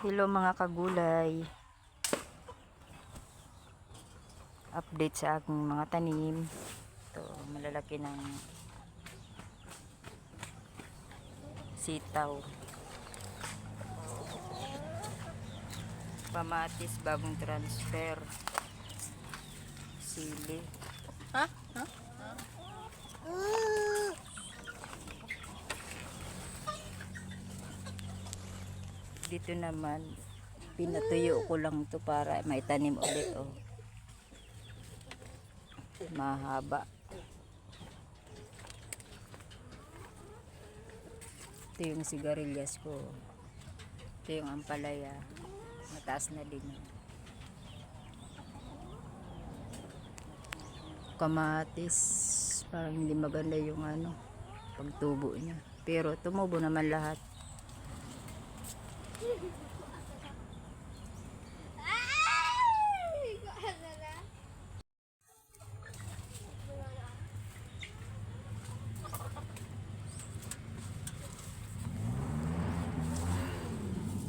Hello mga kagulay. Update sa aking mga tanim. Ito, malalaki ng sitaw. Pamatis, bagong transfer. Sili. Ha? Ha? Dito naman, pinatuyo ko lang to para may tanim ulit. Oh. Mahaba. Ito yung sigarilyas ko. Ito yung ampalaya. Mataas na din. Kamatis. Parang hindi maganda yung ano, pagtubo niya. Pero tumubo naman lahat. Ito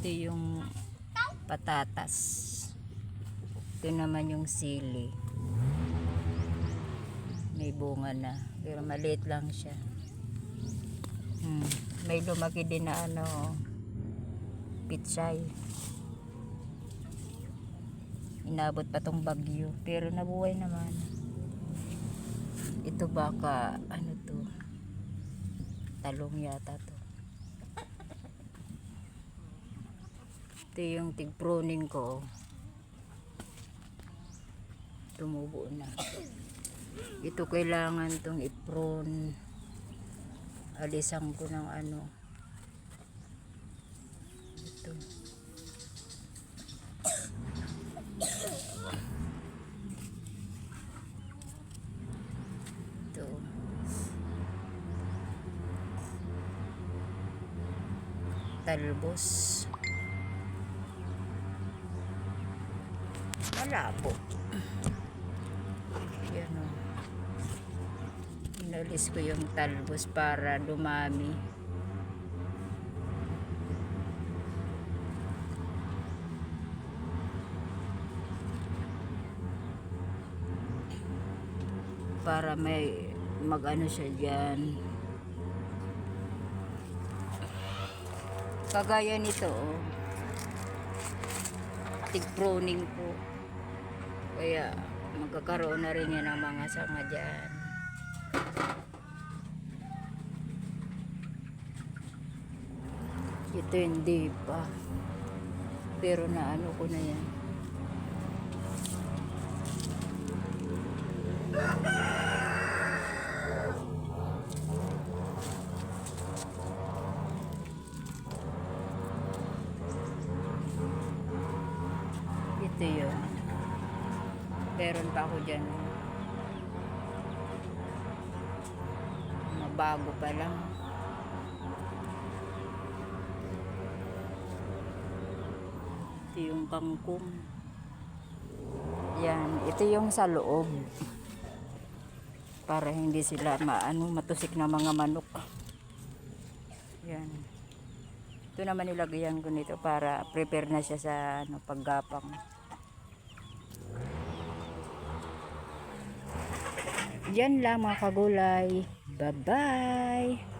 yung patatas. Ito naman yung sili. May bunga na. Pero maliit lang siya. Hmm. May lumaki din na ano, pitsay. Inabot pa tong bagyo. Pero nabuhay naman. Ito baka, ano to, talong yata to. Ito yung tig-pruning ko. Tumubo na. Ito kailangan tong i-prune. Alisan ko ng ano. Ito. Ito. Talbos. Malabo. Yan o. Inalis ko yung talbos para dumami. Para may mag-ano siya dyan. Kagaya nito, oh. Tig-pruning ko. Kaya magkakaroon na rin yan ng mga sanga dyan. Ito hindi pa. Pero naano ko na yan. Ito yun. Meron pa ako dyan. Mga bago pa lang. Ito yung kangkong. Yan. Ito yung sa loob. Para hindi sila maano, matusik na mga manok. Yan. Ito naman nilagyan ko nito para prepare na siya sa ano, paggapang. Yan lang mga kagulay. Bye-bye!